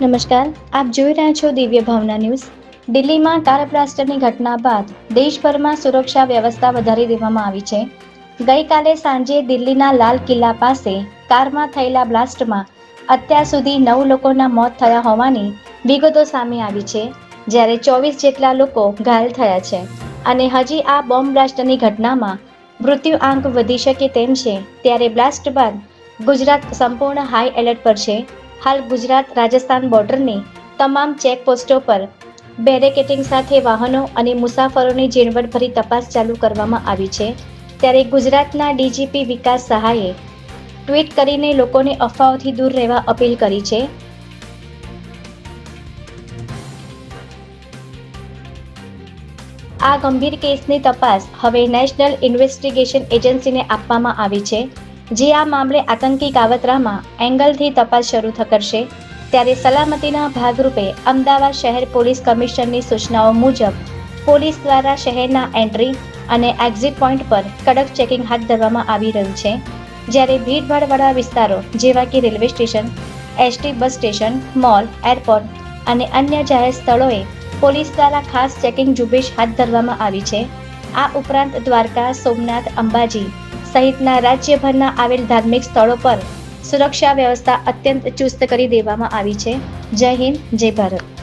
નમસ્કાર, આપ જોઈ રહ્યા છો દિવ્ય ભાવના ન્યૂઝ. દિલ્હીમાં કાર બ્લાસ્ટરની ઘટના બાદ દેશભરમાં સુરક્ષા વ્યવસ્થા વધારી દેવામાં આવી છે. ગઈકાલે સાંજે દિલ્હીના લાલ કિલ્લા પાસે કારમાં થયેલા બ્લાસ્ટમાં અત્યાર સુધી નવ લોકોના મોત થયા હોવાની વિગતો સામે આવી છે, જ્યારે ચોવીસ જેટલા લોકો ઘાયલ થયા છે. અને હજી આ બોમ્બ બ્લાસ્ટની ઘટનામાં મૃત્યુ આંક વધી શકે તેમ છે, ત્યારે બ્લાસ્ટ બાદ ગુજરાત સંપૂર્ણ હાઈ એલર્ટ પર છે. હાલ ગુજરાત રાજસ્થાન બોર્ડરની તમામ ચેકપોસ્ટો પર બેરેકેટિંગ સાથે વાહનો અને મુસાફરોની ઝીણવટભરી તપાસ ચાલુ કરવામાં આવી છે. ત્યારે ગુજરાતના ડીજીપી વિકાસ સહાયે ટ્વીટ કરીને લોકોને અફવાઓથી દૂર રહેવા અપીલ કરી છે. આ ગંભીર કેસની તપાસ હવે નેશનલ ઇન્વેસ્ટિગેશન એજન્સીને આપવામાં આવી છે. જે આ મામલે આતંકી કાવતરામાં એંગલથી તપાસ શરૂ કરશે. ત્યારે સલામતીના ભાગરૂપે અમદાવાદ શહેર પોલીસ કમિશનરની સૂચનાઓ મુજબ, પોલીસ દ્વારા શહેરના એન્ટ્રી અને એક્ઝિટ પોઈન્ટ પર કડક ચેકિંગ હાથ ધરવામાં આવી રહ્યું છે. જ્યારે ભીડભાડવાળા વિસ્તારો જેવા કે railway station, ST bus station, mall, airport અને અન્ય જાહેર સ્થળોએ પોલીસ દ્વારા ખાસ ચેકિંગ ઝુંબેશ હાથ ધરવામાં આવી છે. આ ઉપરાંત દ્વારકા, સોમનાથ, અંબાજી સહિતના રાજ્યભરના આવેલ ધાર્મિક સ્થળો પર સુરક્ષા વ્યવસ્થા અત્યંત ચુસ્ત કરી દેવામાં આવી છે. જય હિન્દ, જય ભારત.